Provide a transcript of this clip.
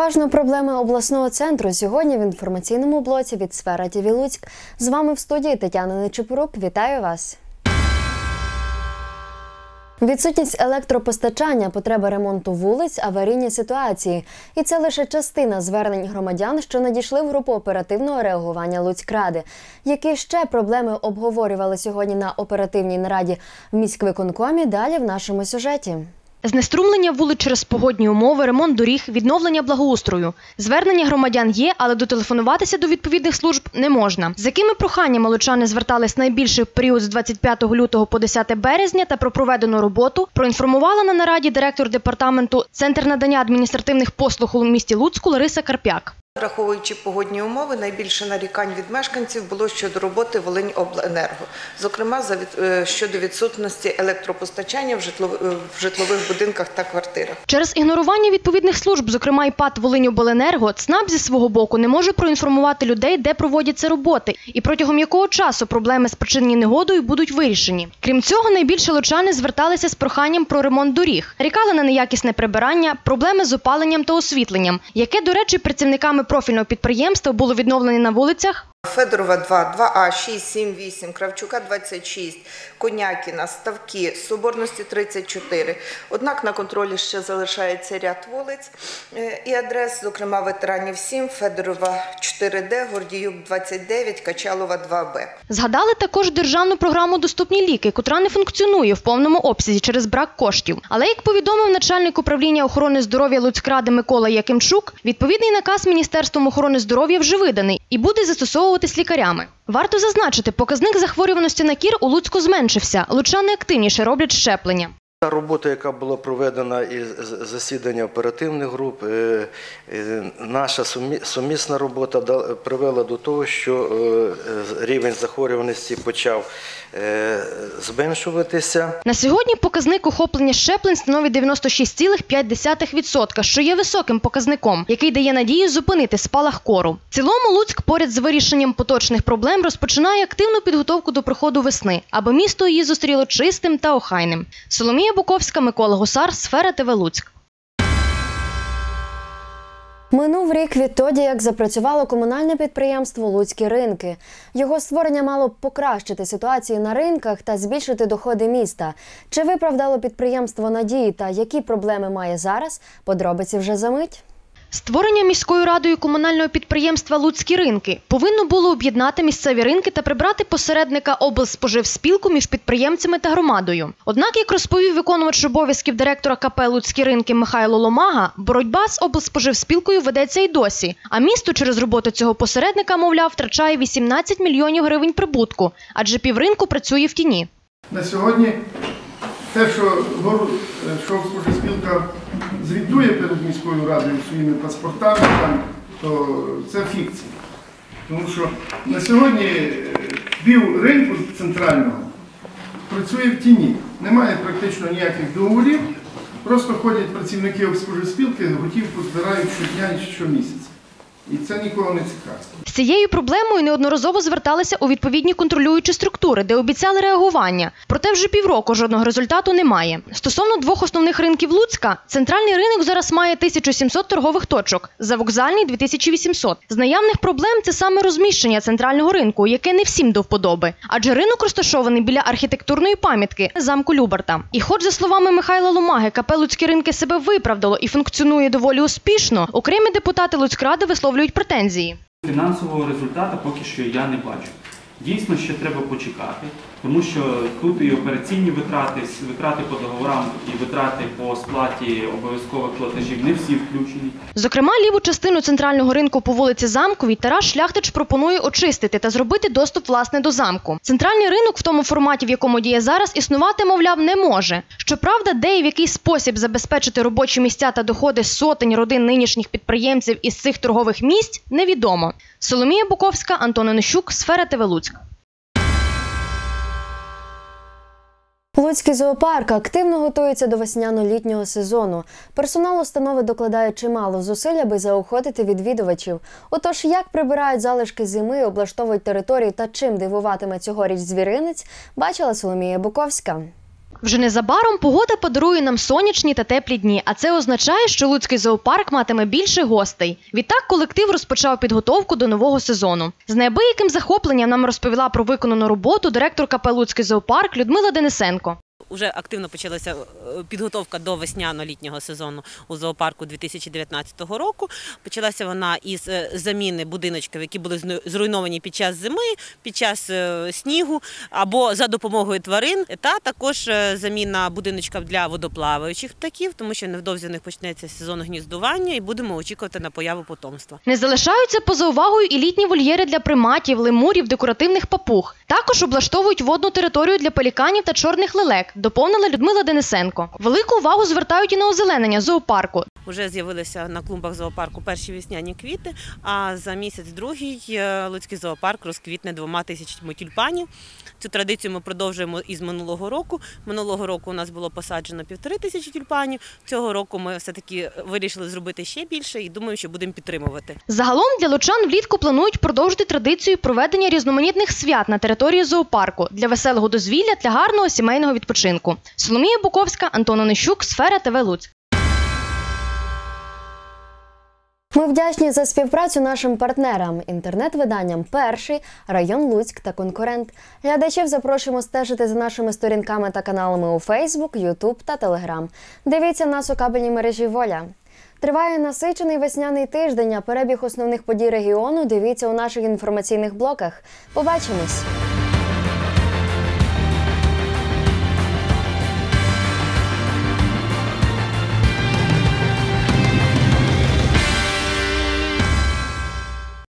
Переважно проблеми обласного центру сьогодні в інформаційному блоці від сфера ТІВІ Луцьк. З вами в студії Тетяна Нечепорук. Вітаю вас. Відсутність електропостачання, потреба ремонту вулиць, аварійні ситуації. І це лише частина звернень громадян, що надійшли в групу оперативного реагування Луцькради. Які ще проблеми обговорювали сьогодні на оперативній нараді в міськвиконкомі? Далі в нашому сюжеті. Знеструмлення вулиць через погодні умови, ремонт доріг, відновлення благоустрою. Звернення громадян є, але дотелефонуватися до відповідних служб не можна. З якими проханнями лучани звертались найбільше в період з 25 лютого по 10 березня та про проведену роботу, проінформувала на нараді директор департаменту Центр надання адміністративних послуг у місті Луцьку Лариса Карпяк. Враховуючи погодні умови, найбільше нарікань від мешканців було щодо роботи Волиньобленерго, зокрема е, щодо відсутності електропостачання е, в житлових будинках та квартирах. Через ігнорування відповідних служб, зокрема і ПАТ «Волиньобленерго», ЦНАП зі свого боку не може проінформувати людей, де проводяться роботи, і протягом якого часу проблеми, спричинені негодою, будуть вирішені. Крім цього, найбільше лучани зверталися з проханням про ремонт доріг, рікали на неякісне прибирання, проблеми з опаленням та освітленням, яке, до речі, працівниками профільного підприємства було відновлені на вулицях Федорова 2, 2А, 6, 7, 8, Кравчука 26, Конякіна, Ставки, Соборності 34. Однак на контролі ще залишається ряд вулиць е, і адрес, зокрема ветеранів 7, Федорова 4Д, Гордіюк 29, Качалова 2Б. Згадали також державну програму Доступні ліки, котра не функціонує в повному обсязі через брак коштів. Але як повідомив начальник управління охорони здоров'я Луцькради Микола Якимчук, відповідний наказ Міністерством охорони здоров'я вже виданий і буде застосовуватись лікарями. Варто зазначити, показник захворюваності на кір у Луцьку зменшився. Лучани активніше роблять щеплення. Та робота, яка була проведена із засідання оперативних груп, е, е, наша сумісна робота привела до того, що е, рівень захворюваності почав зменшуватися. На сьогодні показник охоплення щеплень становить 96,5%, що є високим показником, який дає надію зупинити спалах кору. В цілому Луцьк поряд з вирішенням поточних проблем розпочинає активну підготовку до приходу весни, аби місто її зустріло чистим та охайним. Соломія Буковська, Микола Гусар, Сфера ТВ Луцьк. Минув рік відтоді, як запрацювало комунальне підприємство Луцькі ринки. Його створення мало б покращити ситуацію на ринках та збільшити доходи міста. Чи виправдало підприємство надії та які проблеми має зараз? Подробиці вже за мить. Створення міською радою комунального підприємства Луцькі ринки повинно було об'єднати місцеві ринки та прибрати посередника облспоживспілку між підприємцями та громадою. Однак, як розповів виконувач обов'язків директора КП Луцькі ринки Михайло Ломага, боротьба з облспоживспілкою ведеться й досі. А місто через роботу цього посередника, мовляв, втрачає 18 мільйонів гривень прибутку, адже півринку працює в тіні. На сьогодні те, що, гор- що спілка звітує перед міською радою своїми паспортами, там, то це фікція. Тому що на сьогодні е, пів ринку центрального працює в тіні. Немає практично ніяких договорів, просто ходять працівники спілки, готівку збирають щодня і щомісяця. І це нікого не цікавить. З цією проблемою неодноразово зверталися у відповідні контролюючі структури, де обіцяли реагування. Проте вже півроку жодного результату немає. Стосовно двох основних ринків Луцька, центральний ринок зараз має 1700 торгових точок, завокзальний 2800. З наявних проблем це саме розміщення центрального ринку, яке не всім до вподоби. Адже ринок розташований біля архітектурної пам'ятки замку Люберта. І хоч, за словами Михайла Ломаги, КП Луцькі ринки себе виправдало і функціонує доволі успішно, окремі депутати Луцькради висловлюють претензії. Фінансового результату поки що я не бачу. Дійсно, ще треба почекати, тому що тут і операційні витрати, витрати по договорам і витрати по сплаті обов'язкових платежів не всі включені. Зокрема, ліву частину центрального ринку по вулиці Замковій Тарас Шляхтич пропонує очистити та зробити доступ власне до замку. Центральний ринок в тому форматі, в якому діє зараз, існувати, мовляв, не може. Щоправда, де і в який спосіб забезпечити робочі місця та доходи сотень родин нинішніх підприємців із цих торгових місць, невідомо. Соломія Буковська, Антон Онищук, Сфера ТВ Луцьк. Луцький зоопарк активно готується до весняно-літнього сезону. Персонал установи докладає чимало зусиль, аби заохотити відвідувачів. Отож, як прибирають залишки зими, облаштовують територію та чим дивуватиме цьогоріч звіринець, бачила Соломія Буковська. Вже незабаром погода подарує нам сонячні та теплі дні, а це означає, що Луцький зоопарк матиме більше гостей. Відтак колектив розпочав підготовку до нового сезону. З неабияким захопленням нам розповіла про виконану роботу директорка Луцький зоопарк Людмила Денисенко. Уже активно почалася е, підготовка до весняно-літнього сезону у зоопарку 2019 року. Почалася вона із е, заміни будиночків, які були зруйновані під час зими, під час е, снігу або за допомогою тварин, та також заміна будиночків для водоплаваючих птахів, тому що невдовзі у них почнеться сезон гніздування і будемо очікувати на появу потомства. Не залишаються поза увагою і літні вольєри для приматів, лемурів, декоративних папуг. Також облаштовують водну територію для пеліканів та чорних лелек, доповнила Людмила Денисенко. Велику увагу звертають і на озеленення зоопарку. Уже з'явилися на клумбах зоопарку перші вісняні квіти. А за місяць другий е, Луцький зоопарк розквітне двома тисячами тюльпанів. Цю традицію ми продовжуємо із минулого року. Минулого року у нас було посаджено півтори тисячі тюльпанів. Цього року ми все таки вирішили зробити ще більше і думаю, що будемо підтримувати. Загалом для лучан влітку планують продовжити традицію проведення різноманітних свят на території зоопарку для веселого дозвілля для гарного сімейного відпочинку. Соломія Буковська, Антон Онищук, Сфера ТВ Луцьк. Ми вдячні за співпрацю нашим партнерам, інтернет-виданням Перший, район Луцьк та конкурент. Глядачів запрошуємо стежити за нашими сторінками та каналами у Фейсбук, Ютуб та Телеграм. Дивіться нас у кабельній мережі Воля. Триває насичений весняний тиждень. а Перебіг основних подій регіону дивіться у наших інформаційних блоках. Побачимось!